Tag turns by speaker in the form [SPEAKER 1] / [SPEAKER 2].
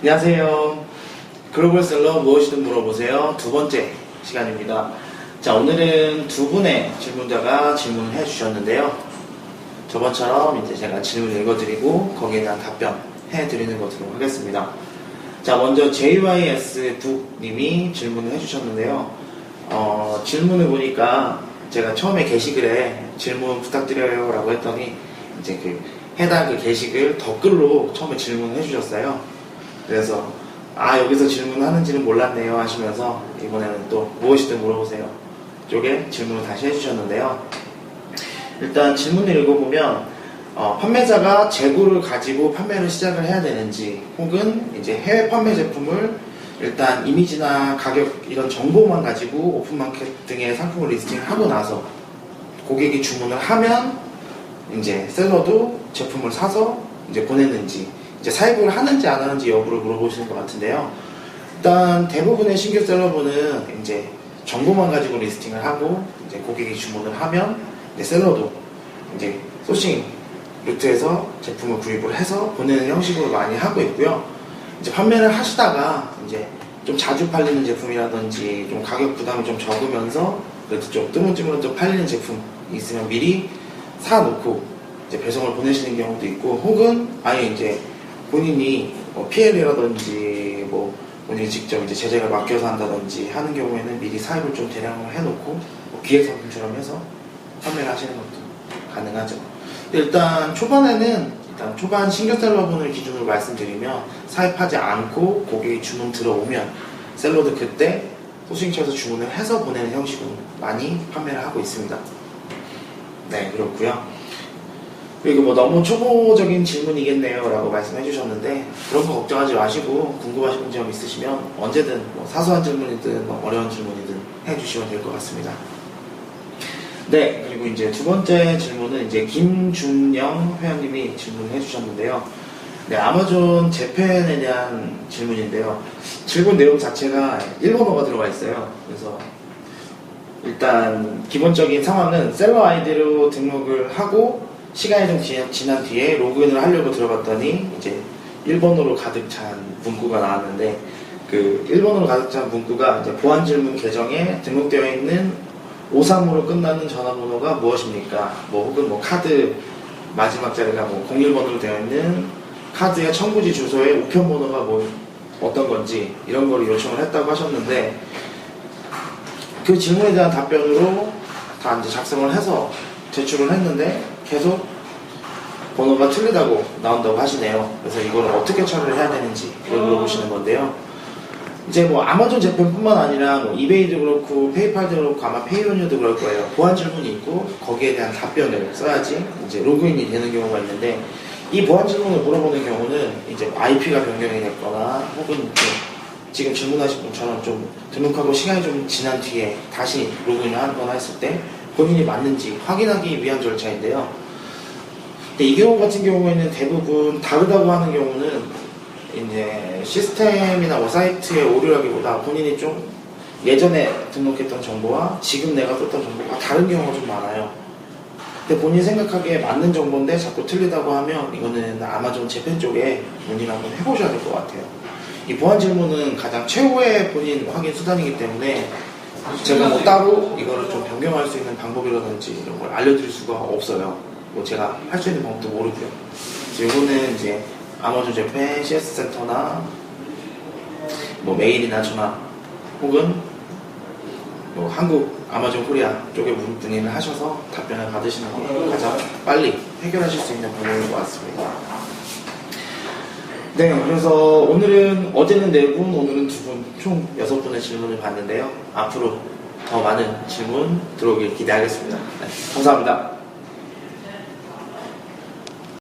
[SPEAKER 1] 안녕하세요. 글로벌 셀러 무엇이든 물어보세요. 두 번째 시간입니다. 자, 오늘은 두 분의 질문자가 질문을 해 주셨는데요. 저번처럼 이제 제가 질문 읽어드리고 거기에 대한 답변 해 드리는 것으로 하겠습니다. 자, 먼저 JYS 북님이 질문을 해 주셨는데요. 어, 질문을 보니까 제가 처음에 게시글에 질문 부탁드려요 라고 했더니 이제 그 해당 그 게시글 댓글로 처음에 질문을 해주셨어요. 그래서 아 여기서 질문하는지는 몰랐네요 하시면서 이번에는 또 무엇이든 물어보세요 쪽에 질문을 다시 해주셨는데요. 일단 질문을 읽어보면 어, 판매자가 재고를 가지고 판매를 시작을 해야 되는지 혹은 이제 해외 판매 제품을 일단 이미지나 가격 이런 정보만 가지고 오픈마켓 등의 상품을 리스팅하고 나서 고객이 주문을 하면 이제 셀러도 제품을 사서 이제 보냈는지 이제 사입을 하는지 안 하는지 여부를 물어보시는 것 같은데요. 일단 대부분의 신규 셀러분은 이제 정보만 가지고 리스팅을 하고 이제 고객이 주문을 하면 이제 셀러도 이제 소싱 루트에서 제품을 구입을 해서 보내는 형식으로 많이 하고 있고요. 이제 판매를 하시다가 이제 좀 자주 팔리는 제품이라든지 좀 가격 부담이 좀 적으면서 그래도 좀 뜨문뜨문 좀 팔리는 제품이 있으면 미리 사놓고 이제 배송을 보내시는 경우도 있고 혹은 아예 이제 본인이 뭐 PL이라든지 뭐 본인이 직접 이제 제작을 맡겨서 한다든지 하는 경우에는 미리 사입을 좀 대량으로 해놓고 뭐 기획 상품처럼 해서 판매를 하시는 것도 가능하죠. 일단 초반에는 일단 초반 신규 셀러분을 기준으로 말씀드리면 사입하지 않고 고객이 주문 들어오면 셀러도 그때 소싱처에서 주문을 해서 보내는 형식으로 많이 판매를 하고 있습니다. 네, 그렇고요. 그리고 뭐 너무 초보적인 질문이겠네요 라고 말씀해 주셨는데 그런 거 걱정하지 마시고 궁금하신 점 있으시면 언제든 뭐 사소한 질문이든 뭐 어려운 질문이든 해 주시면 될 것 같습니다. 네, 그리고 이제 두 번째 질문은 이제 김준영 회원님이 질문을 해주셨는데요. 네, 아마존 재팬에 대한 질문인데요. 질문 내용 자체가 일본어가 들어가 있어요. 그래서 일단 기본적인 상황은 셀러 아이디로 등록을 하고 시간이 좀 지- 지난 뒤에 로그인을 하려고 들어갔더니 이제 일본어로 가득 찬 문구가 나왔는데 그 일본어로 가득 찬 문구가 이제 보안 질문 계정에 등록되어 있는 53으로 끝나는 전화번호가 무엇입니까? 뭐 혹은 뭐 카드 마지막 자리가 뭐 01번으로 되어 있는 카드의 청구지 주소의 우편 번호가 뭐 어떤 건지 이런 거를 요청을 했다고 하셨는데 그 질문에 대한 답변으로 다 이제 작성을 해서 제출을 했는데 계속 번호가 틀리다고 나온다고 하시네요. 그래서 이걸 어떻게 처리를 해야 되는지 물어보시는 건데요. 이제 뭐 아마존 제품뿐만 아니라 뭐 이베이도 그렇고 페이팔도 그렇고 아마 페이로니도 그럴 거예요. 보안 질문이 있고 거기에 대한 답변을 써야지 이제 로그인이 되는 경우가 있는데 이 보안 질문을 물어보는 경우는 이제 IP가 변경이 됐거나 혹은 지금 질문하신 분처럼 좀 등록하고 시간이 좀 지난 뒤에 다시 로그인을 하거나 했을 때 본인이 맞는지 확인하기 위한 절차인데요. 근데 이 경우 같은 경우에는 대부분 다르다고 하는 경우는 이제 시스템이나 뭐 사이트의 오류라기보다 본인이 좀 예전에 등록했던 정보와 지금 내가 썼던 정보가 다른 경우가 좀 많아요. 근데 본인이 생각하기에 맞는 정보인데 자꾸 틀리다고 하면 이거는 아마존 재팬 쪽에 문의를 한번 해보셔야 될 것 같아요. 이 보안 질문은 가장 최후의 본인 확인 수단이기 때문에 제가 뭐 따로 이거를 좀 변경할 수 있는 방법이라든지 이런 걸 알려드릴 수가 없어요. 뭐 제가 할 수 있는 방법도 모르고요. 그래서 이거는 이제 아마존 재팬 CS 센터나 뭐 메일이나 전화 혹은 뭐 한국 아마존 코리아 쪽에 문- 문의를 하셔서 답변을 받으시는 게 가장 빨리 해결하실 수 있는 방법인 것 같습니다. 네, 그래서 오늘은 어제는 네 분, 오늘은 두 분, 총 여섯 분의 질문을 받는데요. 앞으로 더 많은 질문 들어오길 기대하겠습니다. 네, 감사합니다.